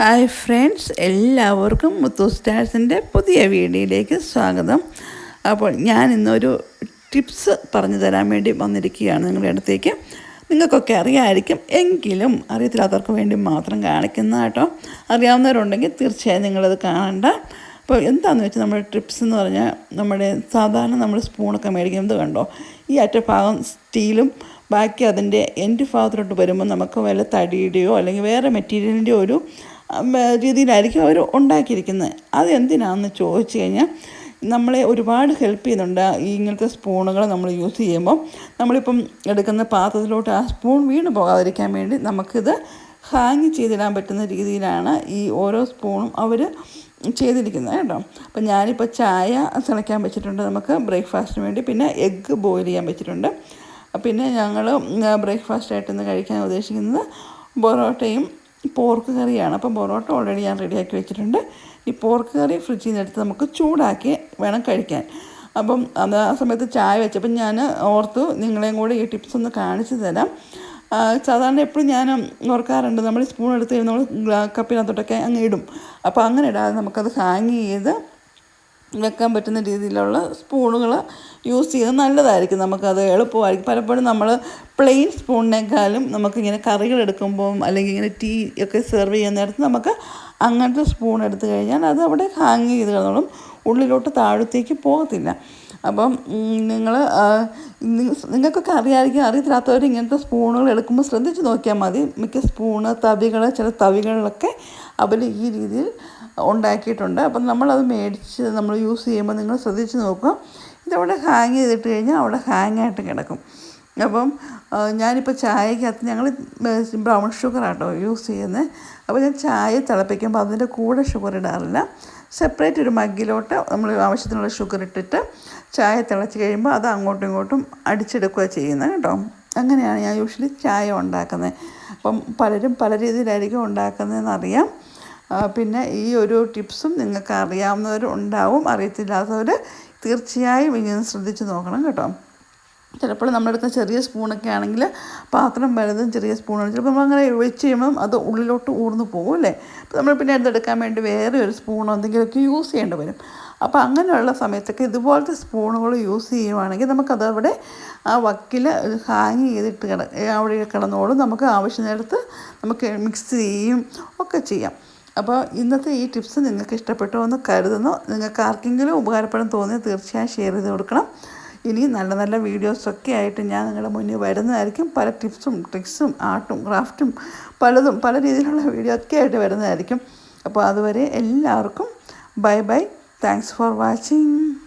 Hi friends എല്ലാവർക്കും മുത്തു സ്റ്റാർസിന്റെ പുതിയ വീഡിയോയിലേക്ക് സ്വാഗതം. അപ്പോൾ ഞാൻ ഇന്നൊരു ടിപ്സ് പറഞ്ഞു തരാൻ വേണ്ടി വന്നിരിക്കുകയാണ് നിങ്ങളുടെ അടുത്തേക്ക്. നിങ്ങൾക്കൊക്കെ അറിയാമായിരിക്കും എങ്കിലും അറിയത്തില്ലാത്തവർക്ക് വേണ്ടി മാത്രം കാണിക്കുന്ന കേട്ടോ. അറിയാവുന്നവരുണ്ടെങ്കിൽ തീർച്ചയായും നിങ്ങളത് കാണണ്ട. അപ്പോൾ എന്താണെന്ന് വെച്ചാൽ നമ്മുടെ ട്രിപ്സ് എന്ന് പറഞ്ഞാൽ നമ്മുടെ സാധാരണ നമ്മൾ സ്പൂണൊക്കെ മേടിക്കുന്നത് കണ്ടോ? ഈ അറ്റഭാഗം സ്റ്റീലും ബാക്കി അതിന്റെ എൻഡ് ഭാഗത്തിലോട്ട് വരുമ്പോൾ നമുക്ക് വല്ല തടിയുടെയോ അല്ലെങ്കിൽ വേറെ മെറ്റീരിയലിന്റെയോ ഒരു രീതിയിലായിരിക്കും അവർ ഉണ്ടാക്കിയിരിക്കുന്നത്. അതെന്തിനാണെന്ന് ചോദിച്ചു കഴിഞ്ഞാൽ നമ്മളെ ഒരുപാട് ഹെൽപ്പ് ചെയ്യുന്നുണ്ട്. ഈ ഇങ്ങനത്തെ സ്പൂണുകൾ നമ്മൾ യൂസ് ചെയ്യുമ്പോൾ നമ്മളിപ്പം എടുക്കുന്ന പാത്രത്തിലോട്ട് ആ സ്പൂൺ വീണ് പോകാതിരിക്കാൻ വേണ്ടി നമുക്കിത് ഹാങ് ചെയ്തിടാൻ പറ്റുന്ന രീതിയിലാണ് ഈ ഓരോ സ്പൂണും അവർ ചെയ്തിരിക്കുന്നത് കേട്ടോ. അപ്പം ഞാനിപ്പോൾ ചായ തിളയ്ക്കാൻ വെച്ചിട്ടുണ്ട്. നമുക്ക് ബ്രേക്ക്ഫാസ്റ്റിന് വേണ്ടി പിന്നെ എഗ്ഗ് ബോയിൽ ചെയ്യാൻ വെച്ചിട്ടുണ്ട്. പിന്നെ ഞങ്ങൾ ബ്രേക്ക്ഫാസ്റ്റായിട്ട് ഇന്ന് കഴിക്കാൻ ഉദ്ദേശിക്കുന്നത് പൊറോട്ടയും പോർക്ക് കറിയാണ്. അപ്പം പൊറോട്ട ഓൾറെഡി ഞാൻ റെഡിയാക്കി വെച്ചിട്ടുണ്ട്. ഈ പോർക്ക് കറി ഫ്രിഡ്ജിൽ നിന്ന് എടുത്ത് നമുക്ക് ചൂടാക്കി വേണം കഴിക്കാൻ. അപ്പം അത് ആ സമയത്ത് ചായ വെച്ചപ്പം ഞാൻ ഓർത്തു നിങ്ങളെയും കൂടെ ഈ ടിപ്സ് ഒന്ന് കാണിച്ചു തരാം. സാധാരണ എപ്പോഴും ഞാൻ ഓർക്കാറുണ്ട് നമ്മൾ സ്പൂൺ എടുത്ത് നമ്മൾ കപ്പിനകത്തോട്ടൊക്കെ അങ്ങ് ഇടും. അപ്പോൾ അങ്ങനെ ഇടാതെ നമുക്കത് ഹാങ് ചെയ്ത് വെക്കാൻ പറ്റുന്ന രീതിയിലുള്ള സ്പൂണുകൾ യൂസ് ചെയ്യുന്നത് നല്ലതായിരിക്കും. നമുക്കത് എളുപ്പമായിരിക്കും. പലപ്പോഴും നമ്മൾ പ്ലെയിൻ സ്പൂണിനേക്കാളും നമുക്കിങ്ങനെ കറികൾ എടുക്കുമ്പോൾ അല്ലെങ്കിൽ ഇങ്ങനെ ടീ ഒക്കെ സെർവ് ചെയ്യുന്ന നേരത്ത് നമുക്ക് അങ്ങനത്തെ സ്പൂൺ എടുത്തു കഴിഞ്ഞാൽ അത് അവിടെ ഹാങ് ചെയ്ത് കിടന്നോളും. ഉള്ളിലോട്ട് താഴത്തേക്ക് പോകത്തില്ല. അപ്പം നിങ്ങൾ നിങ്ങൾക്കൊക്കെ അറിയാതിരിക്കും അറിയത്തില്ലാത്തവർ ഇങ്ങനത്തെ സ്പൂണുകൾ എടുക്കുമ്പോൾ ശ്രദ്ധിച്ച് നോക്കിയാൽ മതി. മിക്ക സ്പൂണ് തവികൾ ചില തവികളിലൊക്കെ അവർ ഈ രീതിയിൽ ഉണ്ടാക്കിയിട്ടുണ്ട്. അപ്പം നമ്മളത് മേടിച്ച് നമ്മൾ യൂസ് ചെയ്യുമ്പോൾ നിങ്ങൾ ശ്രദ്ധിച്ച് നോക്കുക. ഇതവിടെ ഹാങ് ചെയ്തിട്ട് കഴിഞ്ഞാൽ അവിടെ ഹാങ് ആയിട്ട് കിടക്കും. അപ്പം ഞാനിപ്പോൾ ചായക്കകത്ത് ഞങ്ങൾ ബ്രൗൺ ഷുഗർ ആട്ടോ യൂസ് ചെയ്യുന്നത്. അപ്പോൾ ഞാൻ ചായ തിളപ്പിക്കുമ്പോൾ അതിന്റെ കൂടെ ഷുഗർ ഇടാറില്ല. സെപ്പറേറ്റ് ഒരു മഗ്ഗിലോട്ട് നമ്മൾ ആവശ്യത്തിനുള്ള ഷുഗർ ഇട്ടിട്ട് ചായ തിളച്ച് കഴിയുമ്പോൾ അത് അങ്ങോട്ടും ഇങ്ങോട്ടും അടിച്ചെടുക്കുക ചെയ്യുന്നത് കേട്ടോ. അങ്ങനെയാണ് ഞാൻ യൂഷ്വലി ചായ ഉണ്ടാക്കുന്നത്. അപ്പം പലരും പല രീതിയിലായിരിക്കും ഉണ്ടാക്കുന്നതെന്നറിയാം. പിന്നെ ഈ ഒരു ടിപ്സും നിങ്ങൾക്ക് അറിയാവുന്നവർ ഉണ്ടാവും. അറിയത്തില്ലാത്തവർ തീർച്ചയായും ഇങ്ങനെ ശ്രദ്ധിച്ച് നോക്കണം കേട്ടോ. ചിലപ്പോൾ നമ്മളെടുക്കുന്ന ചെറിയ സ്പൂണൊക്കെ ആണെങ്കിൽ പാത്രം വലുതും ചെറിയ സ്പൂണാണ്. ചിലപ്പോൾ നമ്മളങ്ങനെ വെച്ച് കഴിയുമ്പം അത് ഉള്ളിലോട്ട് ഊർന്നു പോകും അല്ലേ? അപ്പോൾ നമ്മൾ പിന്നെ അതെടുക്കാൻ വേണ്ടി വേറെ ഒരു സ്പൂണോ എന്തെങ്കിലുമൊക്കെ യൂസ് ചെയ്യേണ്ടി വരും. അപ്പോൾ അങ്ങനെയുള്ള സമയത്തൊക്കെ ഇതുപോലത്തെ സ്പൂണുകൾ യൂസ് ചെയ്യുവാണെങ്കിൽ നമുക്കത് അവിടെ ആ വക്കിൽ ഹാങ് ചെയ്തിട്ട് കിട അവിടെ കിടന്നോളും. നമുക്ക് ആവശ്യ നേരത്ത് നമുക്ക് മിക്സ് ചെയ്യും ഒക്കെ ചെയ്യാം. അപ്പോൾ ഇന്നത്തെ ഈ ടിപ്സ് നിങ്ങൾക്ക് ഇഷ്ടപ്പെട്ടോ എന്ന് കരുതുന്നു. നിങ്ങൾക്ക് ആർക്കെങ്കിലും ഉപകാരപ്പെടും തോന്നിയാൽ തീർച്ചയായും ഷെയർ ചെയ്ത് കൊടുക്കണം. ഇനി നല്ല നല്ല വീഡിയോസൊക്കെ ആയിട്ട് ഞാൻ നിങ്ങളുടെ മുന്നിൽ വരുന്നതായിരിക്കും. പല ടിപ്സും ട്രിക്സും ആർട്ടും ക്രാഫ്റ്റും പലതും പല രീതിയിലുള്ള വീഡിയോ ഒക്കെ ആയിട്ട് വരുന്നതായിരിക്കും. അപ്പോൾ അതുവരെ എല്ലാവർക്കും bye bye. Thanks for watching.